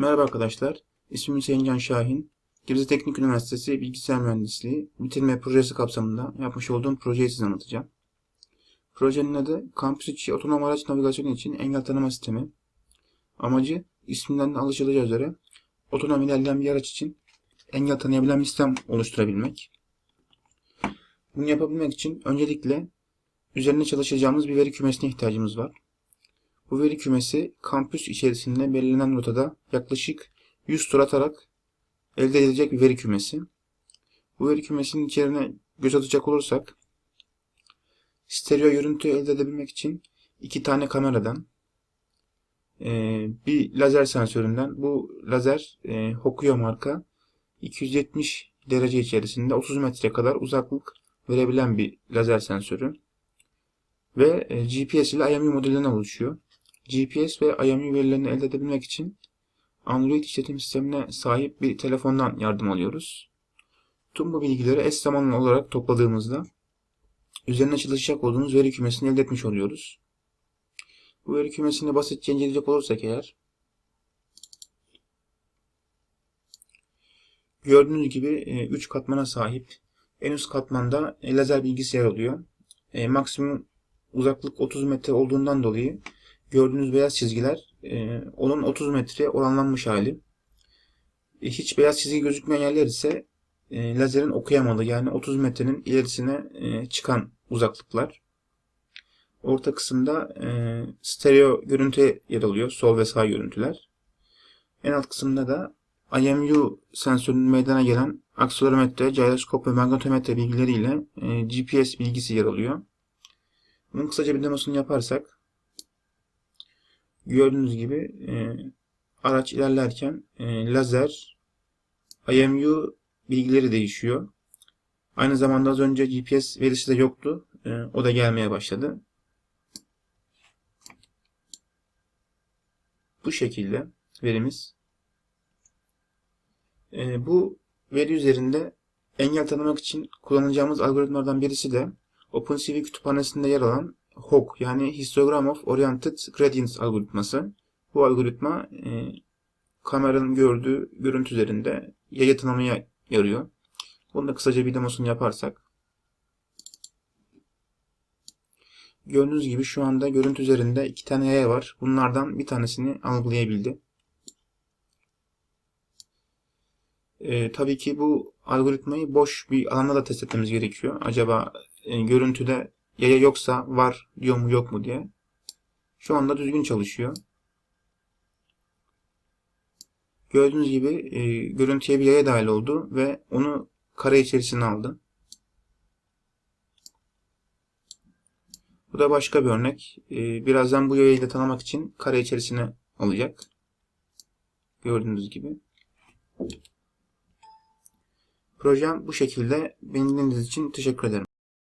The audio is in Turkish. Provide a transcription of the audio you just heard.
Merhaba arkadaşlar. İsmim Hüseyin Can Şahin. Gebze Teknik Üniversitesi Bilgisayar Mühendisliği bitirme projesi kapsamında yapmış olduğum projeyi size anlatacağım. Projenin adı Kampüs içi otonom araç navigasyonu için engel tanıma sistemi. Amacı isminden de alışılacağı üzere otonom ilerleyen bir araç için engel tanıyabilen bir sistem oluşturabilmek. Bunu yapabilmek için öncelikle üzerine çalışacağımız bir veri kümesine ihtiyacımız var. Bu veri kümesi kampüs içerisinde belirlenen rotada yaklaşık 100 tur atarak elde edilecek bir veri kümesi. Bu veri kümesinin içeriğine göz atacak olursak stereo görüntü elde edebilmek için iki tane kameradan e, bir lazer sensöründen bu lazer e, Hokuyo marka 270 derece içerisinde 30 metre kadar uzaklık verebilen bir lazer sensörü ve e, GPS ile IMU modelinden oluşuyor. GPS ve IMU verilerini elde edebilmek için Android işletim sistemine sahip bir telefondan yardım alıyoruz. Tüm bu bilgileri eş zamanlı olarak topladığımızda üzerine çalışacak olduğumuz veri kümesini elde etmiş oluyoruz. Bu veri kümesini basitçe inceleyecek olursak eğer gördüğünüz gibi 3 katmana sahip. En üst katmanda e, lazer bilgisi yer alıyor. E, maksimum uzaklık 30 metre olduğundan dolayı gördüğünüz beyaz çizgiler e, onun 30 metre oranlanmış hali. E, hiç beyaz çizgi gözükmeyen yerler ise e, lazerin okuyamadığı yani 30 metrenin ilerisine e, çıkan uzaklıklar. Orta kısımda e, stereo görüntü yer alıyor. Sol ve sağ görüntüler. En alt kısımda da IMU sensörünün meydana gelen akselerometre, gyroskop ve magnetometre bilgileriyle e, GPS bilgisi yer alıyor. Bunun kısaca bir demosunu yaparsak gördüğünüz gibi e, araç ilerlerken e, lazer IMU bilgileri değişiyor. Aynı zamanda az önce GPS verisi de yoktu. E, o da gelmeye başladı. Bu şekilde verimiz. E, bu veri üzerinde engel tanımak için kullanacağımız algoritmalardan birisi de OpenCV kütüphanesinde yer alan HOG yani Histogram of Oriented Gradients algoritması. Bu algoritma e, kameranın gördüğü görüntü üzerinde yaya tanımaya yarıyor. Bunu da kısaca bir demosunu yaparsak. Gördüğünüz gibi şu anda görüntü üzerinde iki tane yaya var. Bunlardan bir tanesini algılayabildi. E, tabii ki bu algoritmayı boş bir alanda da test etmemiz gerekiyor. Acaba e, görüntüde yaya yoksa var diyor mu yok mu diye. Şu anda düzgün çalışıyor. Gördüğünüz gibi e, görüntüye bir yaya dahil oldu ve onu kare içerisine aldı. Bu da başka bir örnek. E, birazdan bu yayayı da tanımak için kare içerisine alacak. Gördüğünüz gibi. Projem bu şekilde. Beni dinlediğiniz için teşekkür ederim.